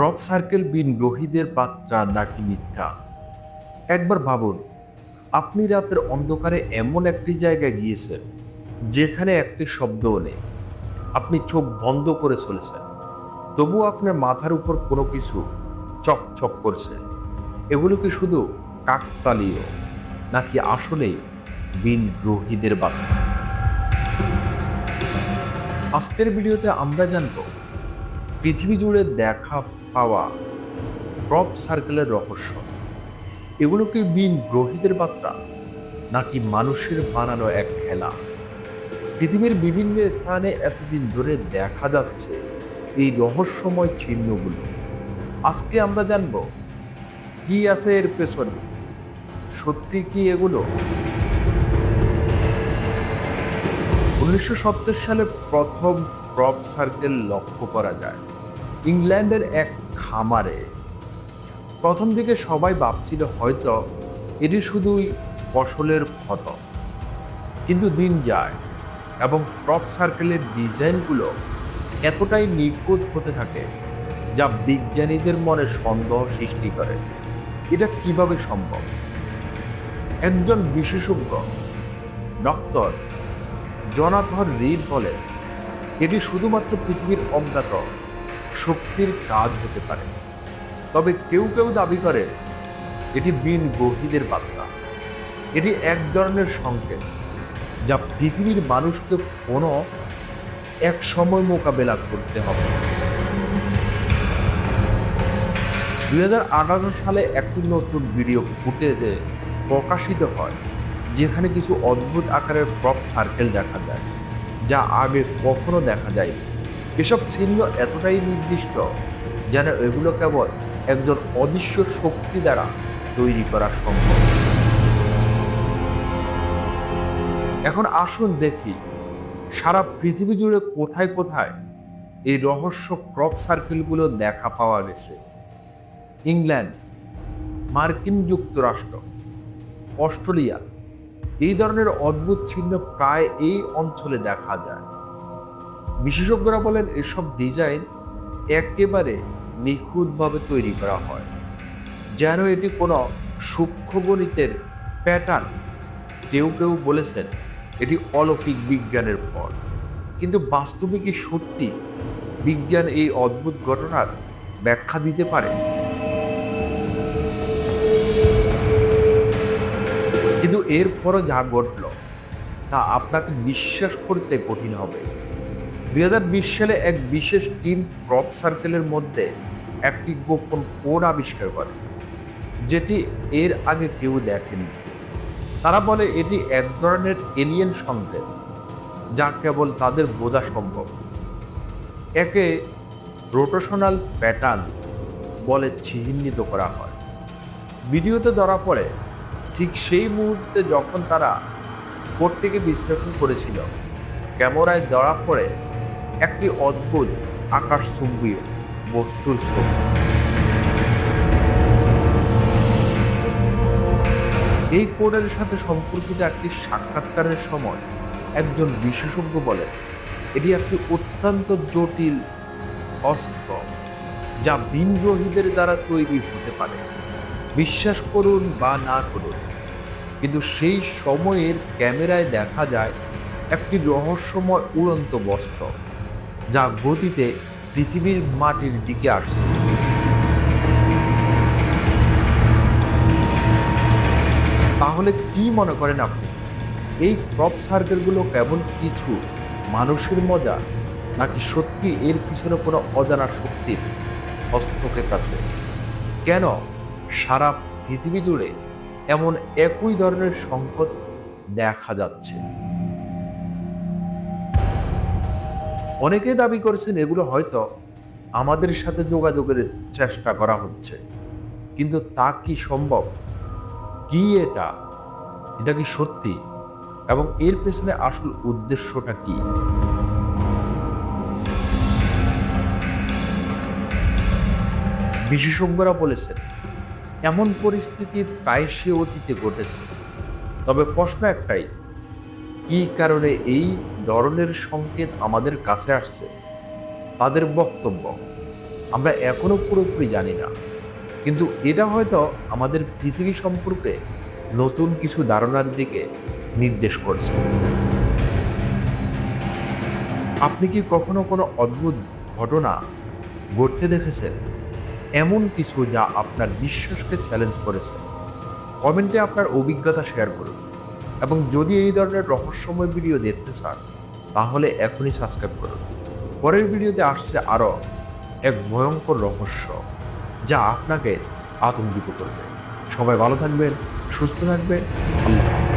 Crop circle বিন রহিদের বার্তা নাকি মিথ্যা? একবার ভাবুন, আপনি রাতের অন্ধকারে এমন একটি জায়গায় গিয়েছেন, যেখানে একটি শব্দও নেই। আপনি চোখ বন্ধ করে চলেছেন। তবুও আপনার মাথার উপর কোনো কিছু চকচক করছে। এগুলো কি শুধু কাকতালীয়, নাকি আসলেই বিন গ্রহীদের বার্তা আজকের ভিডিওতে আমরা জানব, পৃথিবী জুড়ে দেখা পাওয়া ক্রপ সার্কেলের রহস্য। এগুলো কি বিন গ্রহীদের বার্তা, নাকি মানুষের বানানো এক খেলা? পৃথিবীর বিভিন্ন স্থানে এতদিন ধরে দেখা যাচ্ছে এই রহস্যময় চিহ্নগুলো। আজকে আমরা জানব, কি আছে এর পেছনে? সত্যি কি এগুলো? উনিশশো সত্তর সালে প্রথম ক্রপ সার্কেল লক্ষ্য করা যায়। ইংল্যান্ডের এক খামারে। প্রথম দিকে সবাই ভাবছিল হয়তো এটি শুধুই ফসলের ক্ষত। কিন্তু দিন যায় এবং ক্রপ সার্কেলের ডিজাইনগুলো এতটাই নিখুঁত হতে থাকে যা বিজ্ঞানীদের মনে সন্দেহ সৃষ্টি করে। এটা কীভাবে সম্ভব? একজন বিশেষজ্ঞ, ডক্টর জনাথর রিড বলেন, এটি শুধুমাত্র পৃথিবীর অজ্ঞাত শক্তির কাজ হতে পারে। তবে কেউ কেউ দাবি করে, এটি বিন গহিদের বার্তা। এটি এক ধরনের সংকেত, যা পৃথিবীর মানুষকে কোনো এক সময় মোকাবেলা করতে হবে। দু হাজার আঠারো সালে একটি নতুন ভিডিও ফুটেজে প্রকাশিত হয়, যেখানে কিছু অদ্ভুত আকারের ক্রপ সার্কেল দেখা যায়, যা আগে কখনো দেখা যায়নি। এসব চিহ্ন এতটাই নির্দিষ্ট যেন এগুলো কেবল একজন অদৃশ্য শক্তি দ্বারা তৈরি করা সম্ভব। এখন আসুন দেখি, সারা পৃথিবী জুড়ে কোথায় কোথায় এই রহস্য ক্রপ সার্কেলগুলো দেখা পাওয়া গেছে। ইংল্যান্ড, মার্কিন যুক্তরাষ্ট্র, অস্ট্রেলিয়া, এই ধরনের অদ্ভুত চিহ্ন প্রায় এই অঞ্চলে দেখা যায়। বিশেষজ্ঞরা বলেন এসব ডিজাইন একেবারে নিখুঁতভাবে তৈরি করা হয়, যেন এটি কোনো সূক্ষ্ম গণিতের প্যাটার্ন। কেউ কেউ বলেছেন এটি অলৌকিক বিজ্ঞানের ফল কিন্তু বাস্তবে কি সত্যি বিজ্ঞান এই অদ্ভুত ঘটনার ব্যাখ্যা দিতে পারে? কিন্তু এরপরও যা ঘটল, তা আপনাকে বিশ্বাস করতে কঠিন হবে। দুই হাজার বিশ সালে এক বিশেষ টিম ক্রপ সার্কেলের মধ্যে একটি গোপন কোড আবিষ্কার করে, যেটি এর আগে কেউ দেখেনি। তারা বলে এটি এক ধরনের এলিয়েন সংকেত, যা কেবল তাদের বোঝা সম্ভব। একে রোটেশনাল প্যাটার্ন বলে চিহ্নিত করা হয়। ভিডিওতে ধরা পড়ে, ঠিক সেই মুহূর্তে যখন তারা কোডটিকে বিশ্লেষণ করেছিল, ক্যামেরায় ধরা পড়ে একটি অদ্ভুত আকাশচুম্বী বস্তুর ছবি। এই কোডের সাথে সম্পর্কিত একটি সাক্ষাৎকারের সময় একজন বিশেষজ্ঞ বলেন, এটি একটি অত্যন্ত জটিল অস্ত্র যা বিনগ্রহীদের দ্বারা তৈরি হতে পারে। বিশ্বাস করুন বা না করুন, কিন্তু সেই সময়ের ক্যামেরায় দেখা যায় একটি রহস্যময় উড়ন্ত বস্ত্র। যা গতিতে পৃথিবীর মাটির দিকে আসছে। তাহলে কি মনে করেন আপনি? এই ক্রপ সার্কেলগুলো কেবল কিছু মানুষের মজা, নাকি সত্যি এর পিছনে কোনো অজানা শক্তির হস্তক্ষেপ আছে? কেন সারা পৃথিবী জুড়ে এমন একই ধরনের সংকট দেখা যাচ্ছে? অনেকে দাবি করেছেন এগুলো হয়তো আমাদের সাথে যোগাযোগের চেষ্টা করা হচ্ছে। কিন্তু তা কি সম্ভব? কি এটা? এটা কি সত্যি? এবং এর পেছনে আসল উদ্দেশ্যটা কি? বিশেষজ্ঞরা বলেছেন, এমন পরিস্থিতি প্রায়শই অতীতে ঘটেছে। তবে প্রশ্ন একটাই কি কারণে এই ধরনের সংকেত আমাদের কাছে আসছে? তাদের বক্তব্য। আমরা এখনও পুরোপুরি জানি না। কিন্তু এটা হয়তো আমাদের পৃথিবী সম্পর্কে নতুন কিছু ধারণার দিকে নির্দেশ করছে। আপনি কি কখনো কোনো অদ্ভুত ঘটনা ঘটতে দেখেছেন? এমন কিছু যা আপনার বিশ্বাসকে চ্যালেঞ্জ করেছে। কমেন্টে আপনার অভিজ্ঞতা শেয়ার করুন। এবং যদি এই ধরনের রহস্যময় ভিডিও দেখতে চান, তাহলে এখনই সাবস্ক্রাইব করুন। পরের ভিডিওতে আসছে আরও এক ভয়ঙ্কর রহস্য, যা আপনাকে আতঙ্কিত করবে। সবাই ভালো থাকবেন, সুস্থ থাকবেন। আল্লাহ।